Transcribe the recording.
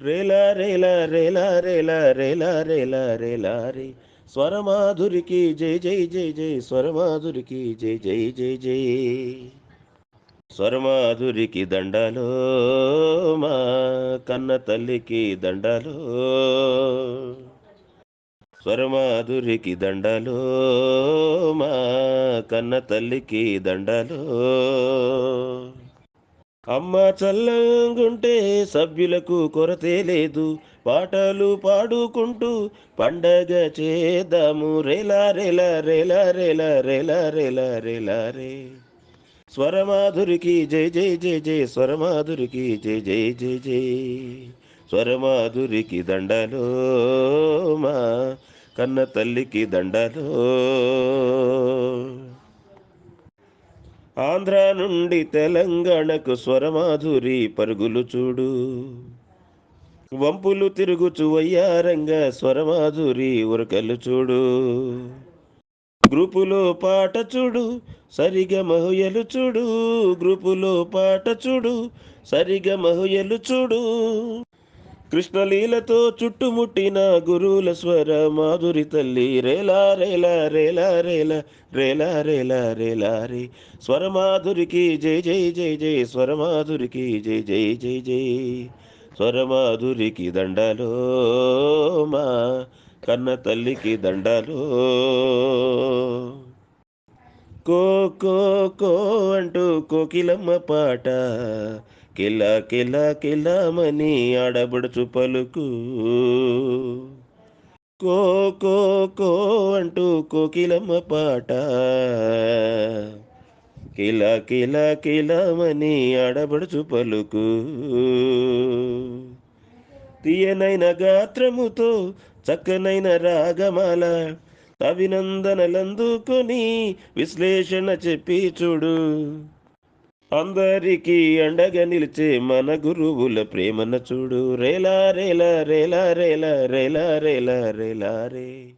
రేల రేల రేల రేల రేల రేల రేల రే. స్వరమాధురికి జై జై జై జై. స్వరమాధురికి జై జై జై జై. స్వరమాధురికి దండలో మా కన్న తల్లికి దండలో. స్వరమాధురికి దండలో మా కన్న తల్లికి దండలో. అమ్మ చల్లంగుంటే సభ్యులకు కొరతే లేదు. పాటలు పాడుకుంటూ పండగ చేద్దాము. రేలా రేలా రేలా రేలా రేలా రేలా రేలా రే. స్వరమాధురికి జై జై జై జై. స్వరమాధురికి జై జై జై జై. స్వరమాధురికి దండలో మా కన్న తల్లికి దండలో ఆంధ్ర నుండి తెలంగాణకు స్వరమాధురి పరుగులు చూడు. వంపులు తిరుగుచు వయ్యారంగా స్వరమాధురి ఉరకలు చూడు. గ్రూపులో పాట చూడు సరిగా మహుయలు చూడు. గ్రూపులో పాట చూడు సరిగా మహుయలు చూడు. కృష్ణలీలతో చుట్టుముట్టిన గురువుల స్వర మాధురి తల్లి రేలా రేలా రేలా రేలా రేలా రేలా రేలా రే. స్వరమాధురికి జై జై జై జై స్వరమాధురికి జై జై జై జై. స్వరమాధురికి దండాలో మా కన్న తల్లికి దండాలో. కో కో కో అంటూ కోకిలమ్మ పాట. కిల కిల కిలమని ఆడబడుచు పలుకు. కో కో కో అంటూ కోకిలమ్మ పాట. కిల కిల కిలమని ఆడబడుచు పలుకు. తీయనైన గాత్రముతో చక్కనైన రాగమాల అభినందనలందుకొని విశ్లేషణ చెప్పి చూడు. అందరికీ అండగా నిలిచే మన గురువుల ప్రేమన చూడు. రేలా రేలా రేలా రేలా రేలా రేలా రేలా రే.